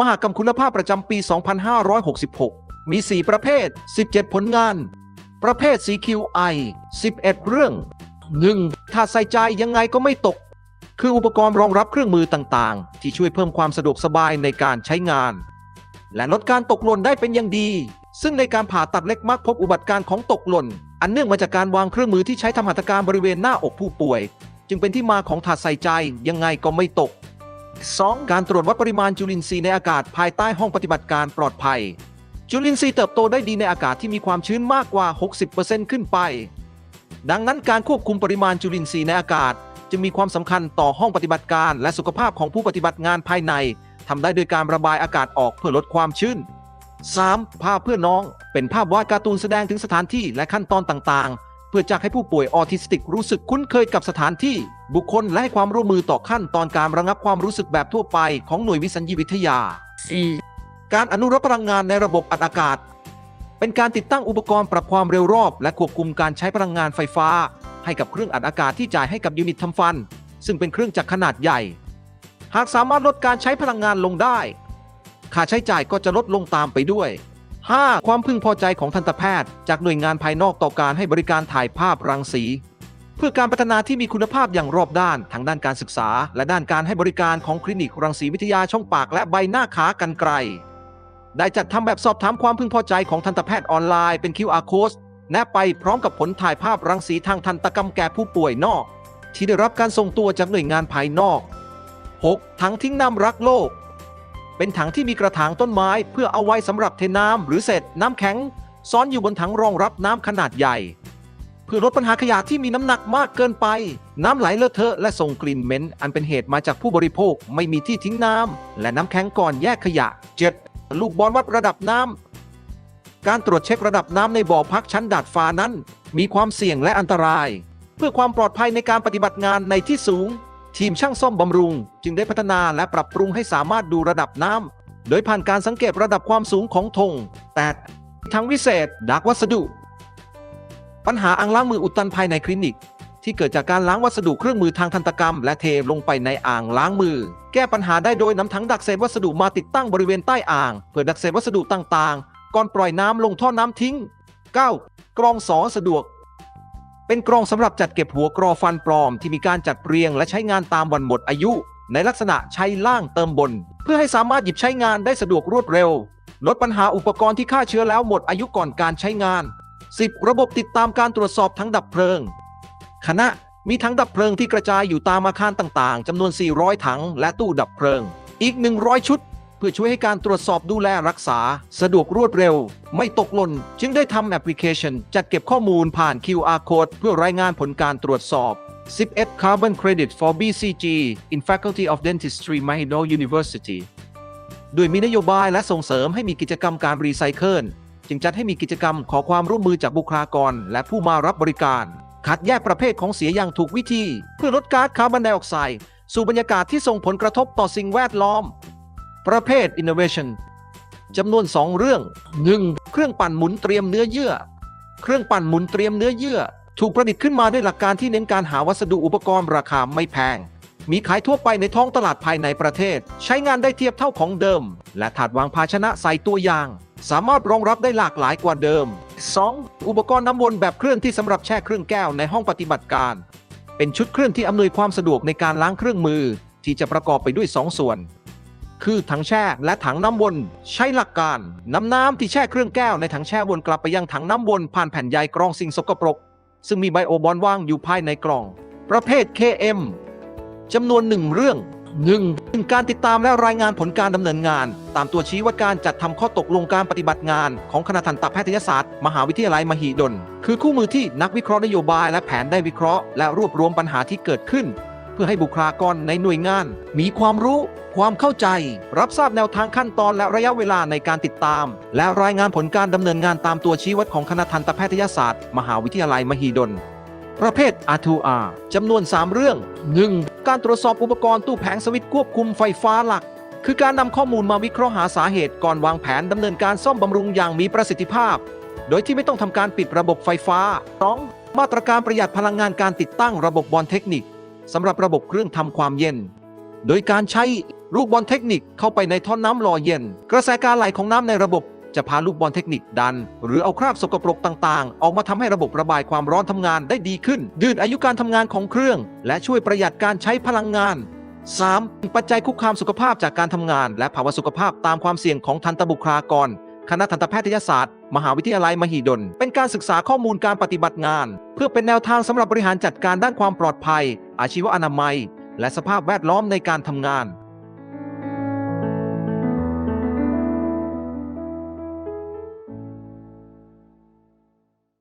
มหากรรมคุณภาพประจำปี 2566 มี 4 ประเภท 17 ผลงาน ประเภท CQI 11 เรื่อง 1. ถ้าใส่ใจยังไงก็ไม่ตก คืออุปกรณ์รองรับเครื่องมือต่างๆ ที่ช่วยเพิ่มความสะดวกสบายในการใช้งาน และลดการตกหล่นได้เป็นอย่างดี ซึ่งในการผ่าตัดเล็กมักพบอุบัติการณ์ของตกหล่น อันเนื่องมาจากการวางเครื่องมือที่ใช้ทำหัตถการบริเวณหน้าอกผู้ป่วย จึงเป็นที่มาของถาดใส่ใจยังไงก็ไม่ตก 2. การตรวจวัดปริมาณจุลินทรีย์ในอากาศภายใต้ห้องปฏิบัติการปลอดภัย จุลินทรีย์เติบโตได้ดีในอากาศที่มีความชื้นมากกว่า 60%ขึ้นไป ดังนั้นการควบคุมปริมาณจุลินทรีย์ในอากาศ จึงมีความสำคัญต่อห้องปฏิบัติการ และสุขภาพของผู้ปฏิบัติงานภายในทำได้โดยการระบายอากาศออกเพื่อลดความชื้น 3. ภาพเพื่อน้อง เป็นภาพวาดการ์ตูนแสดงถึงสถานที่และขั้นตอนต่างๆ เพื่อจะให้ผู้ป่วยออทิสติกรู้สึกคุ้นเคยกับสถานที่ บุคคลและให้ความร่วมมือต่อขั้นตอนการระงับความรู้สึกแบบทั่วไปของหน่วยวิสัญญีวิทยา 4. การอนุรักษ์พลังงานในระบบอัดอากาศ เป็นการติดตั้งอุปกรณ์ปรับความเร็วรอบ และควบคุมการใช้พลังงานไฟฟ้า ให้กับเครื่องอัดอากาศที่จ่ายให้กับยูนิตทำฟัน ซึ่งเป็นเครื่องจักรขนาดใหญ่ หากสามารถลดการใช้พลังงานลงได้ ค่าใช้จ่ายก็จะลดลงตามไปด้วย 5. ความพึงพอใจของทันตแพทย์ จากหน่วยงานภายนอกต่อการให้บริการถ่ายภาพรังสี เพื่อการพัฒนาที่มีคุณภาพอย่างรอบด้าน ทั้งด้านการศึกษา และด้านการให้บริการของคลินิกรังสีวิทยาช่องปากและใบหน้าขากันไกล ได้จัดทำแบบสอบถามความพึงพอใจของทันตแพทย์ออนไลน์เป็น QR code แนบไปพร้อมกับผลถ่ายภาพรังสีทางทันตกรรมแก่ผู้ป่วยนอก ที่ได้รับการส่งตัวจากหน่วยงานภายนอก 6. ถังทิ้งน้ำรักโลก เป็นถังที่มีกระถางต้นไม้เพื่อเอาไว้สำหรับเทน้ำหรือเศษน้ำแข็ง ซ้อนอยู่บนถังรองรับน้ำขนาดใหญ่ เพื่อลดปัญหาขยะที่มีน้ำหนักมากเกินไป น้ำไหลเลอะเทอะและส่งกลิ่นเหม็นอันเป็นเหตุมาจากผู้บริโภคไม่มีที่ทิ้งน้ำและน้ำแข็งก่อนแยกขยะ 7. ลูกบอลวัดระดับน้ำการตรวจเช็คระดับน้ำในบ่อพักชั้นดาดฟ้านั้น มีความเสี่ยงและอันตราย เพื่อความปลอดภัยในการปฏิบัติงานในที่สูง ทีมช่างซ่อมบำรุง จึงได้พัฒนาและปรับปรุงให้สามารถดูระดับน้ำโดยผ่านการสังเกตระดับความสูงของธงแต่ทางวิเศษดักวัสดุ ปัญหาอ่างล้างมืออุดตันภายในคลินิก ที่เกิดจากการล้างวัสดุเครื่องมือทางทันตกรรม และเทลงไปในอ่างล้างมือ แก้ปัญหาได้โดยนำถังดักเศษวัสดุมาติดตั้งบริเวณใต้อ่าง เพื่อดักเศษวัสดุต่างๆ ก่อนปล่อยน้ำลงท่อน้ำทิ้ง 9. กรองสอสะดวก เป็นกรองสำหรับจัดเก็บหัวกรอฟันปลอมที่มีการจัดเรียงและใช้งานตามวันหมดอายุ ในลักษณะใช้ล่างเติมบน เพื่อให้สามารถหยิบใช้งานได้สะดวกรวดเร็ว ลดปัญหาอุปกรณ์ที่ฆ่าเชื้อแล้วหมดอายุก่อนการใช้งาน 10. ระบบติดตามการตรวจสอบทั้งดับเพลิง คณะมีทั้งดับเพลิงที่กระจายอยู่ตามอาคารต่างๆจำนวน 400 ถังและตู้ดับเพลิง อีก 100 ชุด เพื่อช่วยให้การตรวจสอบดูแลรักษา สะดวกรวดเร็ว ไม่ตกหล่น จึงได้ทำแอปพลิเคชัน จัดเก็บข้อมูลผ่าน QR code เพื่อรายงานผลการตรวจสอบ 11 Carbon Credit for BCG in Faculty of Dentistry Mahidol University โดยมีนโยบายและส่งเสริมให้มีกิจกรรมการรีไซเคิลจึงจัดให้มีกิจกรรมขอความร่วมมือจากบุคลากร และผู้มารับบริการ คัดแยกประเภทของเสียอย่างถูกวิธี เพื่อลดก๊าซคาร์บอนไดออกไซด์สู่บรรยากาศที่ส่งผลกระทบต่อสิ่งแวดล้อม ประเภท innovation จำนวน 2 เรื่อง 1. เครื่องปั่นหมุนเตรียมเนื้อเยื่อ เครื่องปั่นหมุนเตรียมเนื้อเยื่อ ถูกประดิษฐ์ขึ้นมาด้วยหลักการที่เน้นการหาวัสดุอุปกรณ์ราคาไม่แพง มีขายทั่วไปในท้องตลาดภายในประเทศ ใช้งานได้เทียบเท่าของเดิม และถาดวางภาชนะใส่ตัวอย่าง สามารถรองรับได้หลากหลายกว่าเดิม 2. อุปกรณ์น้ำวนแบบเคลื่อนที่สำหรับแช่เครื่องแก้วในห้องปฏิบัติการ เป็นชุดเคลื่อนที่อำนวยความสะดวกในการล้างเครื่องมือ ที่จะประกอบไปด้วย 2 ส่วน คือถังแช่และถังน้ำวน ใช้หลักการนำน้ำที่แช่เครื่องแก้วในถังแช่วนกลับไปยังถังน้ำวนผ่านแผ่นใยกรองสิ่งสกปรก ซึ่งมีไบโอบอลว่างอยู่ภายในกล่อง ประเภท KM จำนวนหนึ่งเรื่อง 1. การติดตามและรายงานผลการดำเนินงาน ตามตัวชี้วัดการจัดทำข้อตกลงการปฏิบัติงาน ของคณะทันตแพทยศาสตร์ มหาวิทยาลัยมหิดล คือคู่มือที่นักวิเคราะห์นโยบายและแผนได้วิเคราะห์ และรวบรวมปัญหาที่เกิดขึ้น พื่อให้บุคลากรในหน่วยงาน มีความรู้ ความเข้าใจ รับทราบแนวทางขั้นตอนและระยะเวลาในการติดตาม และรายงานผลการดำเนินงานตามตัวชี้วัดของคณะทันตแพทยศาสตร์ มหาวิทยาลัยมหิดล ประเภท R2R จำนวน 3 เรื่อง 1. การตรวจสอบอุปกรณ์ตู้แผงสวิตช์ควบคุมไฟฟ้าหลักคือการนำข้อมูลมาวิเคราะห์หาสาเหตุก่อนวางแผนดำเนินการซ่อมบำรุงอย่างมีประสิทธิภาพ โดยที่ไม่ต้องทำการปิดระบบไฟฟ้า 2. มาตรการประหยัดพลังงานการติดตั้งระบบบอลเทคนิค สำหรับระบบเครื่องทำความเย็น โดยการใช้ลูกบอลเทคนิคเข้าไปในท่อน้ำหล่อเย็น กระแสการไหลของน้ำในระบบจะพาลูกบอลเทคนิคดัน หรือเอาคราบสกปรกต่างๆ ออกมาทำให้ระบบระบายความร้อนทำงานได้ดีขึ้น ยืดอายุการทำงานของเครื่อง และช่วยประหยัดการใช้พลังงาน 3. ปัจจัยคุกคามสุขภาพจากการทำงาน และภาวะสุขภาพตามความเสี่ยงของทันตบุคลากร คณะทันตแพทยศาสตร์ มหาวิทยาลัยมหิดล เป็นการศึกษาข้อมูลการปฏิบัติงาน เพื่อเป็นแนวทางสำหรับบริหารจัดการด้านความปลอดภัย อาชีวอนามัย และสภาพแวดล้อมในการทำงาน